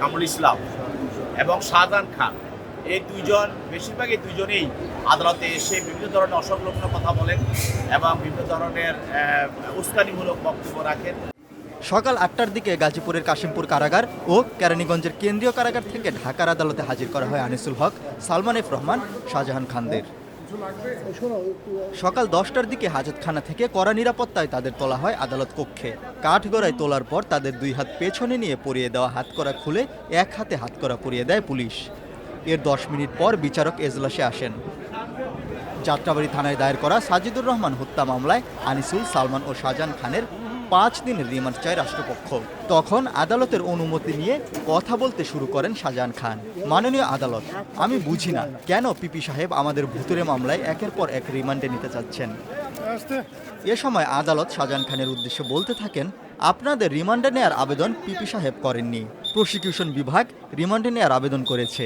কামরুল ইসলাম এবং শাহজাহান খান। এই দুইজন, বেশিরভাগই দুইজনেই আদালতে এসে বিভিন্ন ধরনের অসংলগ্ন কথা বলেন এবং বিভিন্ন ধরনের উস্কানিমূলক বক্তব্য রাখেন। সকাল আটটার দিকে গাজীপুরের কাশিমপুর কারাগার ও কেরানীগঞ্জের কেন্দ্রীয় কারাগার থেকে ঢাকার আদালতে হাজির করা হয় আনিসুল হক, সালমান এফ রহমান, শাহজাহান খানদের। সকাল দশটার দিকে হাজতখানা থেকে কড়া নিরাপত্তায় তাদের তোলা হয় আদালত কক্ষে। কাঠগড়ায় তোলার পর তাদের দুই হাত পেছনে নিয়ে পরিয়ে দেওয়া হাতকড়া খুলে এক হাতে হাতকড়া পরিয়ে দেয় পুলিশ। এর দশ মিনিট পর বিচারক এজলাসে আসেন। যাত্রাবাড়ি থানায় দায়ের করা সাজিদুর রহমান হত্যা মামলায় আনিসুল, সালমান ও শাহজাহান খানের পাঁচ দিনের রিমান্ড চায় রাষ্ট্রপক্ষ। তখন আদালতের অনুমতি নিয়ে কথা বলতে শুরু করেন শাহজাহান খান। মাননীয় আদালত আমি বুঝি না কেন পিপি সাহেব আমাদের ভুতুরে মামলায় একের পর এক রিমান্ডে নিতে চাচ্ছেন? এ সময় আদালত শাহজাহান খানের উদ্দেশ্যে বলতে থাকেন আপনাদের রিমান্ডে নেয়ার আবেদন পিপি সাহেব করেননি। প্রসিকিউশন বিভাগ রিমান্ডে নেয়ার আবেদন করেছে।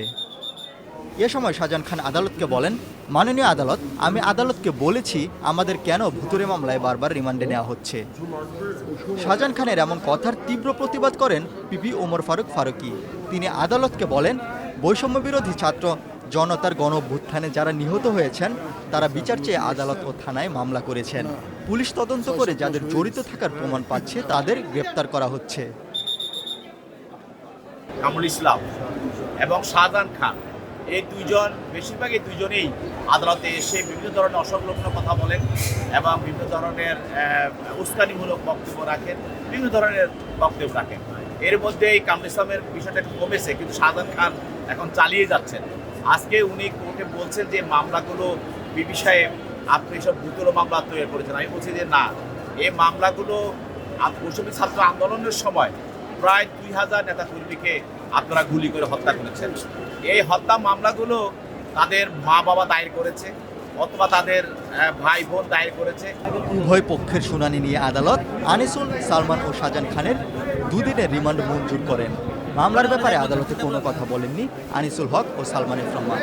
এ সময় শাহজাহান খান আদালতকে বলেন, মাননীয় আদালত, আমি আদালতকে বলেছি আমাদের কেন ভুতুরে মামলায় বারবার রিমান্ডে নেওয়া হচ্ছে। শাহজাহান খানের এমন কথার তীব্র প্রতিবাদ করেন পিপি ওমর ফারুক ফারুকি। তিনি আদালতকে বলেন, বৈষম্য বিরোধী ছাত্র জনতার গণ যারা নিহত হয়েছেন, তারা বিচার চেয়ে আদালত ও থানায় মামলা করেছেন। পুলিশ তদন্ত করে যাদের জড়িত থাকার প্রমাণ পাচ্ছে, তাদের গ্রেপ্তার করা হচ্ছে। ইসলাম এবং শাহজাহান খান। এই দুইজন, বেশিরভাগই দুইজনেই আদালতে এসে বিভিন্ন ধরনের অসংলগ্ন কথা বলেন এবং বিভিন্ন ধরনের উস্কানিমূলক বক্তব্য রাখেন, বিভিন্ন ধরনের বক্তব্য রাখেন। এর মধ্যে এই কামরুল ইসলামের বিষয়টা একটু কমেছে, কিন্তু শাহজাহান খান এখন চালিয়ে যাচ্ছেন। আজকে উনি কোর্টে বলছেন যে, মামলাগুলো বিবি সাহেব আপনি সব ভূতল মামলা তৈরি করেছেন। আমি বলছি যে, না এই মামলাগুলো বৈষম্য ছাত্র আন্দোলনের সময় প্রায় দুই হাজার নেতা কর্মীকে আপনারা গুলি করে হত্যা করেছেন। এই হত্যা মামলাগুলো তাদের মা বাবা দায়ের করেছে, অথবা তাদের ভাই বোন দায়ের করেছে। উভয় পক্ষের শুনানি নিয়ে আদালত আনিসুল, সালমান ও শাহজাহান খানের দুদিনের রিমান্ড মঞ্জুর করেন। মামলার ব্যাপারে আদালতে কোনো কথা বলেননি আনিসুল হক ও সালমান রহমান